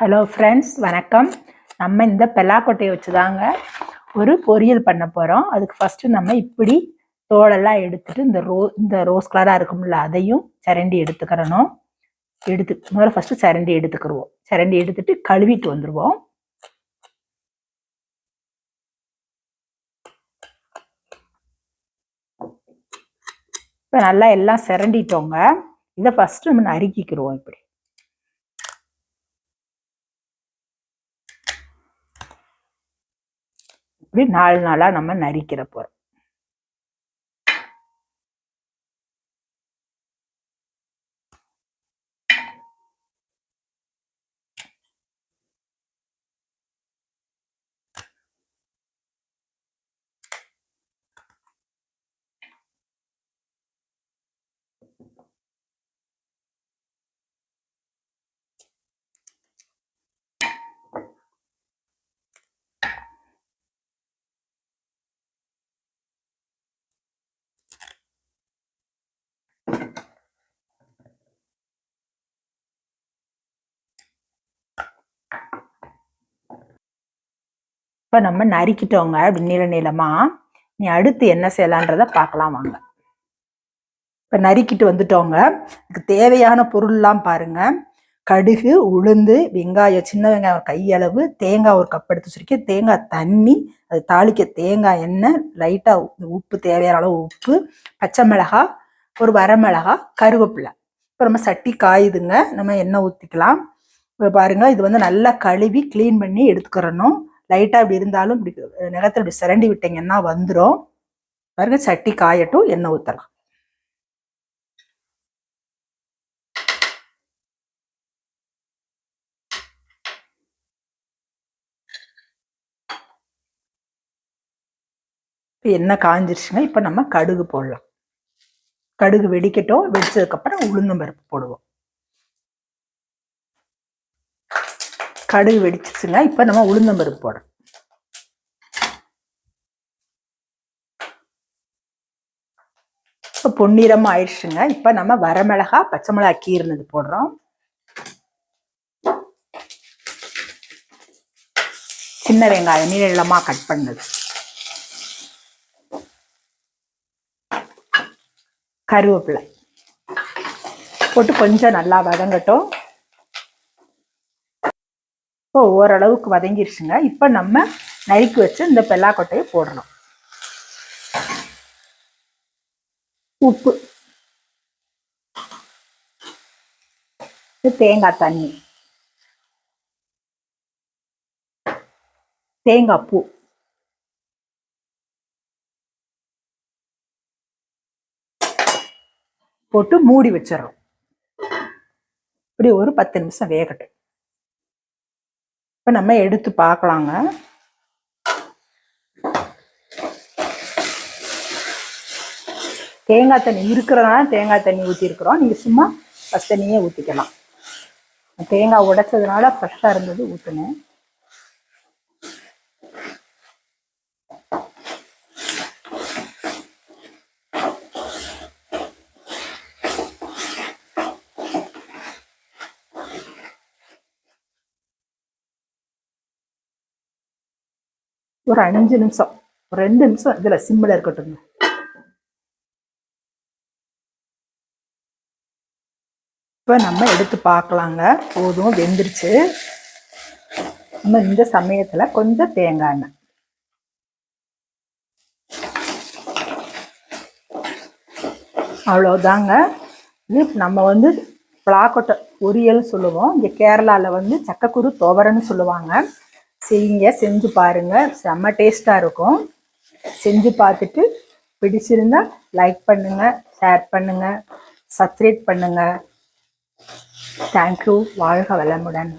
Hello friends வணக்கம். நம்ம இந்த பெல்லாக்கொட்டையை வச்சு தாங்க ஒரு பொரியல் பண்ண போகிறோம் அதுக்கு ஃபஸ்ட்டு நம்ம இப்படி தோலெல்லாம் எடுத்துட்டு இந்த ரோ இந்த ரோஸ் கலராக இருக்கும்ல அதையும் சரண்டி எடுத்துக்கிறணும். எடுத்து முதல்ல ஃபஸ்ட்டு சரண்டி எடுத்துக்கிடுவோம் சரண்டி எடுத்துட்டு கழுவிட்டு வந்துடுவோம் இப்போ நல்லா எல்லாம் சிரண்டிட்டோங்க. இதை ஃபஸ்ட்டு நம்ம நறுக்கிக்கிடுவோம் இப்படி. இப்படி நாலு நாளாக நம்ம நரிக்கிற போகிறோம் இப்போ நம்ம நறுக்கிட்டோங்க அப்படி நீள நீளமாக நீ அடுத்து என்ன செய்யலான்றத பார்க்கலாம் வாங்க. இப்போ நறுக்கிட்டு வந்துட்டோங்க. இதுக்கு தேவையான பொருள்லாம் பாருங்க. கடுகு உளுந்து வெங்காயம் சின்ன வெங்காயம் கையளவு தேங்காய் ஒரு கப் எடுத்து வச்சிருக்கேன். தேங்காய் தண்ணி அது தாளிக்க தேங்காய் எண்ணெய் லைட்டாக உப்பு தேவையான அளவு உப்பு பச்சை மிளகாய் ஒரு வரமிளகா கருவேப்பிலை. இப்போ நம்ம சட்டி காயுதுங்க. நம்ம எண்ணெய் ஊற்றிக்கலாம் இப்போ பாருங்க இது வந்து நல்லா கழுவி க்ளீன் பண்ணி எடுத்துக்கிறணும். லைட்டாக இப்படி இருந்தாலும் இப்படி நிலத்தில் இப்படி சிரண்டி விட்டீங்கன்னா வந்துடும் பாருங்க சட்டி காயட்டும் எண்ணெய் ஊற்றலாம் இப்போ எண்ணெய் காஞ்சிருச்சுங்க இப்போ நம்ம கடுகு போடலாம். கடுகு வெடிக்கட்டும் வெடிச்சதுக்கப்புறம் உளுந்தம் பருப்பு போடுவோம். கடுகு வெடிச்சிச்சுங்க இப்போ நம்ம உளுந்தம்பருப்பு போடுறோம் இப்போ பொன்னிறமாக ஆயிடுச்சுங்க. இப்போ நம்ம வரமிளகா பச்சை மிளகா கீர்னது போடுறோம். சின்ன வெங்காயம் நீளமாக கட் பண்ணது. கருவேப்பிலை. போட்டு கொஞ்சம் நல்லா வதங்கட்டும். இப்போ ஓரளவுக்கு வதங்கிருச்சுங்க. இப்போ நம்ம நறுக்கி வச்சு இந்த பெல்லாக்கொட்டையை போடணும். உப்பு. தேங்காய் தண்ணி. தேங்காய் பூ. போட்டு மூடி வச்சிடறோம். இப்படி ஒரு பத்து நிமிஷம் வேகட்டும். இப்போ நம்ம எடுத்து பார்க்கலாங்க. தேங்காய் தண்ணி இருக்கிறனால தேங்காய் தண்ணி ஊற்றிருக்கிறோம் நீங்கள் சும்மா ஃபஸ்ட் தண்ணியே ஊற்றிக்கலாம் தேங்காய் உடைச்சதுனால ஃப்ரெஷ்ஷாக இருந்தது ஊற்றுனேன் ஒரு அஞ்சு நிமிஷம். ஒரு ரெண்டு நிமிஷம் இதில் சிம்மில் இருக்கட்டும். இப்போ நம்ம எடுத்து பார்க்கலாங்க. போதும் வெந்துருச்சு. நம்ம இந்த சமயத்தில் கொஞ்சம் தேங்காய் எண்ணெய். அவ்வளோதாங்க இது நம்ம வந்து பிளாக்கொட்டை பொரியல் சொல்லுவோம். இங்கே கேரளாவில் வந்து சக்கக்குரு துவரன்னு சொல்லுவாங்க. செய்யுங்க செஞ்சு பாருங்கள் செம்ம டேஸ்ட்டாக இருக்கும். செஞ்சு பார்த்துட்டு பிடிச்சிருந்தா லைக் பண்ணுங்கள் ஷேர் பண்ணுங்கள் சப்ஸ்கிரைப் பண்ணுங்கள் தேங்க்யூ வாழ்க வளமுடன்.